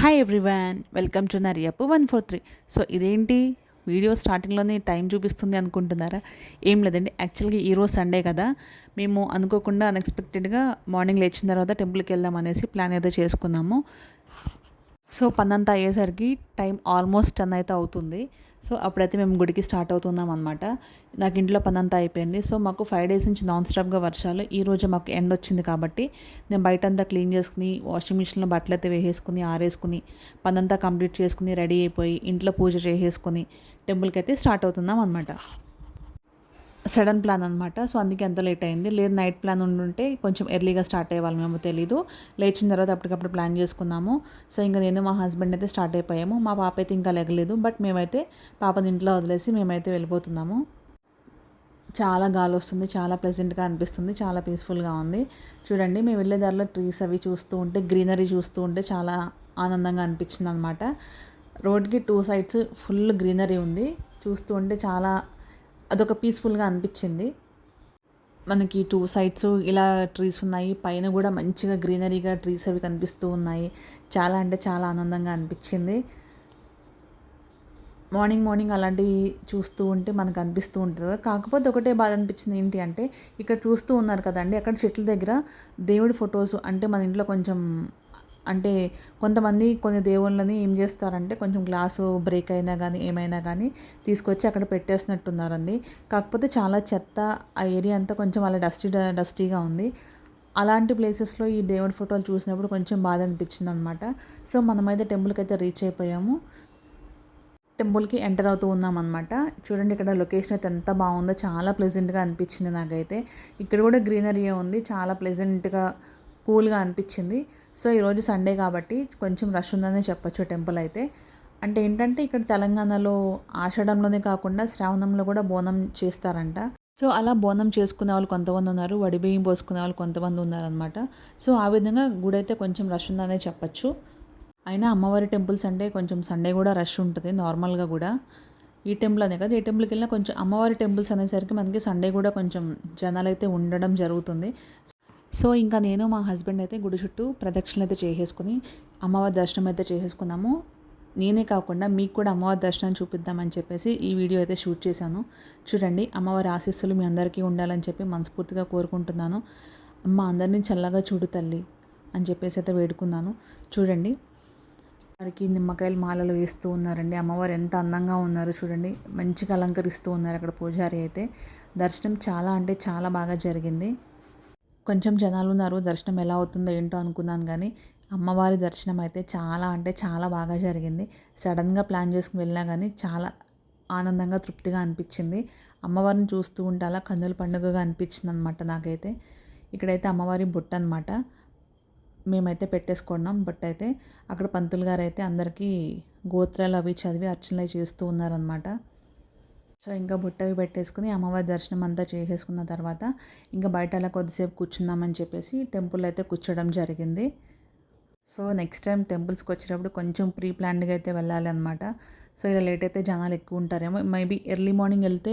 Hi everyone welcome to నరియప్పు one four three so ఇదేంటి? Video స్టార్టింగ్లోనే టైం చూపిస్తుంది అనుకుంటున్నారా? ఏం లేదండి. యాక్చువల్గా ఈరోజు సండే కదా. మేము అనుకోకుండా అన్ఎక్స్పెక్టెడ్గా మార్నింగ్ లేచిన తర్వాత టెంపుల్కి వెళ్దాం అనేసి ప్లాన్ ఏదో చేసుకున్నాము. సో పనంతా అయ్యేసరికి టైం ఆల్మోస్ట్ టెన్ అయితే అవుతుంది. సో అప్పుడైతే మేము గుడికి స్టార్ట్ అవుతున్నాం అనమాట నాకు ఇంట్లో పనంతా అయిపోయింది. సో మాకు ఫైవ్ డేస్ నుంచి నాన్ స్టాప్గా వర్షాలు ఈ రోజు మాకు ఎండ్ వచ్చింది కాబట్టి నేను బయట అంతా క్లీన్ చేసుకుని వాషింగ్ మిషన్లో బట్టలు అయితే వేసేసుకుని ఆరేసుకుని పనంతా కంప్లీట్ చేసుకుని రెడీ అయిపోయి ఇంట్లో పూజ చేసేసుకుని టెంపుల్కి అయితే స్టార్ట్ అవుతున్నాం అనమాట సడన్ ప్లాన్ అనమాట సో అందుకే ఎంత లేట్ అయింది. లేదు నైట్ ప్లాన్ ఉండుంటే కొంచెం ఎర్లీగా స్టార్ట్ అయ్యేవాళ్ళం మేము తెలీదు. లేచిన తర్వాత అప్పటికప్పుడు ప్లాన్ చేసుకున్నాము. సో ఇంకా నేను మా హస్బెండ్ అయితే స్టార్ట్ అయిపోయాము. మా పాప అయితే ఇంకా లెగలేదు. బట్ మేమైతే పాపని ఇంట్లో వదిలేసి మేమైతే వెళ్ళిపోతున్నాము. చాలా గాలి వస్తుంది. చాలా ప్లెజెంట్గా అనిపిస్తుంది. చాలా పీస్ఫుల్గా ఉంది. చూడండి మేము వెళ్ళే దారిలో ట్రీస్ అవి చూస్తూ ఉంటే గ్రీనరీ చూస్తూ ఉంటే చాలా ఆనందంగా అనిపించింది అనమాట రోడ్కి టూ సైడ్స్ ఫుల్ గ్రీనరీ ఉంది. చూస్తూ ఉంటే చాలా అదొక పీస్ఫుల్గా అనిపించింది. మనకి టూ సైడ్స్ ఇలా ట్రీస్ ఉన్నాయి. పైన కూడా మంచిగా గ్రీనరీగా ట్రీస్ అవి కనిపిస్తూ ఉన్నాయి. చాలా అంటే చాలా ఆనందంగా అనిపించింది. మార్నింగ్ మార్నింగ్ అలాంటివి చూస్తూ ఉంటే మనకు అనిపిస్తూ ఉంటుంది. కాకపోతే ఒకటే బాధ అనిపించింది ఏంటి అంటే ఇక్కడ చూస్తూ ఉన్నారు కదండి. అక్కడ చెట్ల దగ్గర దేవుడి ఫొటోస్ అంటే మన ఇంట్లో కొంచెం అంటే కొంతమంది కొన్ని దేవుళ్ళని ఏం చేస్తారంటే కొంచెం గ్లాసు బ్రేక్ అయినా కానీ ఏమైనా కానీ తీసుకొచ్చి అక్కడ పెట్టేసినట్టున్నారండి. కాకపోతే చాలా చెత్త ఆ ఏరియా అంతా కొంచెం అలా డస్టీ డస్టీగా ఉంది. అలాంటి ప్లేసెస్లో ఈ దేవుడి ఫోటోలు చూసినప్పుడు కొంచెం బాధ అనిపించింది అనమాట సో మనమైతే టెంపుల్కి అయితే రీచ్ అయిపోయాము. టెంపుల్కి ఎంటర్ అవుతూ ఉన్నాం అనమాట చూడండి ఇక్కడ లొకేషన్ అయితే ఎంత బాగుందో చాలా ప్లెజెంట్గా అనిపించింది నాకైతే. ఇక్కడ కూడా గ్రీనరీ ఉంది చాలా ప్లెజెంట్గా కూల్గా అనిపించింది. సో ఈరోజు సండే కాబట్టి కొంచెం రష్ ఉందనే చెప్పొచ్చు టెంపుల్ అయితే. అంటే ఏంటంటే ఇక్కడ తెలంగాణలో ఆషాఢంలోనే కాకుండా శ్రావణంలో కూడా బోనం చేస్తారంట. సో అలా బోనం చేసుకునే వాళ్ళు కొంతమంది ఉన్నారు వడిబియ్యం పోసుకునే వాళ్ళు కొంతమంది ఉన్నారనమాట సో ఆ విధంగా గుడి అయితే కొంచెం రష్ ఉందనే చెప్పచ్చు. అయినా అమ్మవారి టెంపుల్స్ అంటే కొంచెం సండే కూడా రష్ ఉంటుంది నార్మల్గా కూడా. ఈ టెంపుల్ అనే కదా ఈ టెంపుల్కి వెళ్ళినా కొంచెం అమ్మవారి టెంపుల్స్ అనేసరికి మనకి సండే కూడా కొంచెం జనాలు అయితే ఉండడం జరుగుతుంది. సో ఇంకా నేను మా హస్బెండ్ అయితే గుడి చుట్టూ ప్రదక్షిణలు అయితే చేసేసుకుని అమ్మవారి దర్శనం అయితే చేసేసుకున్నాము. నేనే కాకుండా మీకు కూడా అమ్మవారి దర్శనం చూపిద్దామని చెప్పేసి ఈ వీడియో అయితే షూట్ చేశాను. చూడండి అమ్మవారి ఆశీస్సులు మీ అందరికీ ఉండాలని చెప్పి మనస్ఫూర్తిగా కోరుకుంటున్నాను. అమ్మ అందరినీ చల్లగా చూడు తల్లి అని చెప్పేసి అయితే వేడుకున్నాను. చూడండి వారికి నిమ్మకాయలు మాలలు వేస్తూ ఉన్నారండి. అమ్మవారు ఎంత అందంగా ఉన్నారు చూడండి. మంచిగా అలంకరిస్తూ ఉన్నారు అక్కడ పూజారి అయితే. దర్శనం చాలా అంటే చాలా బాగా జరిగింది. కొంచెం జనాలు ఉన్నారు దర్శనం ఎలా అవుతుందో ఏంటో అనుకున్నాను కానీ అమ్మవారి దర్శనం అయితే చాలా అంటే చాలా బాగా జరిగింది. సడన్గా ప్లాన్ చేసుకుని వెళ్ళినా కానీ చాలా ఆనందంగా తృప్తిగా అనిపించింది. అమ్మవారిని చూస్తూ ఉంటే అలా కన్నుల పండుగగా అనిపించింది అనమాట నాకైతే. ఇక్కడైతే అమ్మవారి బుట్ట అనమాట మేమైతే పెట్టేసుకున్నాం. బట్ అయితే అక్కడ పంతులు గారు అయితే అందరికీ గోత్రాలు అవి చదివి అర్చనలు చేస్తూ ఉన్నారనమాట సో ఇంకా బుట్టవి పెట్టేసుకుని అమ్మవారి దర్శనం అంతా చేసేసుకున్న తర్వాత ఇంకా బయట అలా కొద్దిసేపు కూర్చుందామని చెప్పేసి టెంపుల్ అయితే కూర్చోవడం జరిగింది. సో నెక్స్ట్ టైం టెంపుల్స్కి వచ్చేటప్పుడు కొంచెం ప్రీ ప్లాన్డ్గా అయితే వెళ్ళాలి అనమాట సో ఇలా లేట్ అయితే జనాలు ఎక్కువ ఉంటారేమో. మేబీ ఎర్లీ మార్నింగ్ వెళ్తే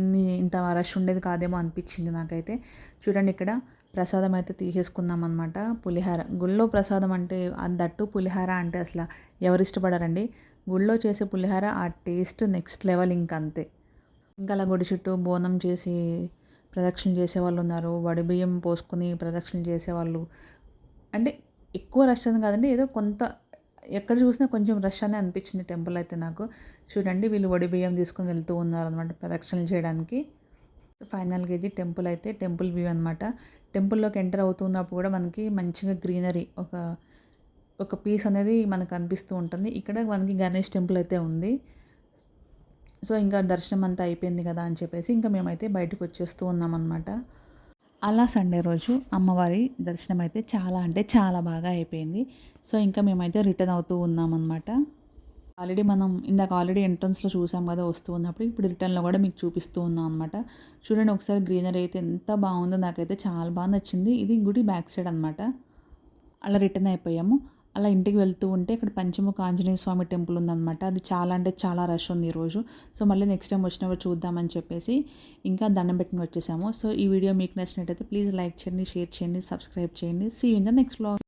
ఇన్ని ఇంత రష్ ఉండేది కాదేమో అనిపించింది నాకైతే. చూడండి ఇక్కడ ప్రసాదం అయితే తీసేసుకుందాం అనమాట పులిహార. గుళ్ళో ప్రసాదం అంటే దట్టు పులిహార అంటే అసలు ఎవరు ఇష్టపడారండి? గుళ్ళో చేసే పులిహార ఆ టేస్ట్ నెక్స్ట్ లెవెల్ ఇంకంతే. ఇంకా అలా గుడి చుట్టూ బోనం చేసి ప్రదక్షిణ చేసేవాళ్ళు ఉన్నారు. వడి బియ్యం పోసుకొని ప్రదక్షిణ చేసేవాళ్ళు. అంటే ఎక్కువ రష్ అని కాదండి ఏదో కొంత ఎక్కడ చూసినా కొంచెం రష్ అనే అనిపించింది టెంపుల్ అయితే నాకు. చూడండి వీళ్ళు వడి బియ్యం తీసుకొని వెళ్తూ ఉన్నారు అనమాట ప్రదక్షిణలు చేయడానికి. ఫైనల్గా ఇది టెంపుల్ అయితే టెంపుల్ వ్యూ అనమాట టెంపుల్లోకి ఎంటర్ అవుతున్నప్పుడు కూడా మనకి మంచిగా గ్రీనరీ ఒక ఒక పీస్ అనేది మనకు అనిపిస్తూ ఉంటుంది. ఇక్కడ మనకి గణేష్ టెంపుల్ అయితే ఉంది. సో ఇంకా దర్శనం అంతా అయిపోయింది కదా అని చెప్పేసి ఇంకా మేమైతే బయటకు వచ్చేస్తూ ఉన్నామన్నమాట. అలా సండే రోజు అమ్మవారి దర్శనం అయితే చాలా అంటే చాలా బాగా అయిపోయింది. సో ఇంకా మేమైతే రిటర్న్ అవుతూ ఉన్నామన్నమాట. ఆల్రెడీ మనం ఇందాక ఆల్రెడీ ఎంట్రన్స్లో చూసాం కదా వస్తూ ఉన్నప్పుడు ఇప్పుడు రిటర్న్లో కూడా మీకు చూపిస్తూ ఉన్నాం అనమాట చూడండి ఒకసారి గ్రీనరీ అయితే ఎంత బాగుందో నాకైతే చాలా బాగా నచ్చింది. ఇది గుడి బ్యాక్ సైడ్ అనమాట అలా రిటర్న్ అయిపోయాము. అలా ఇంటికి వెళ్తూ ఉంటే ఇక్కడ పంచముఖ ఆంజనేయ స్వామి టెంపుల్ ఉందన్నమాట. అది చాలా అంటే చాలా రష్ ఉంది ఈరోజు సో మళ్ళీ నెక్స్ట్ టైం వచ్చినప్పుడు చూద్దామని చెప్పేసి ఇంకా దండం పెట్టుకుని వచ్చేసాము. సో ఈ వీడియో మీకు నచ్చినట్టయితే ప్లీజ్ లైక్ చేయండి షేర్ చేయండి సబ్స్క్రైబ్ చేయండి. See in the next blog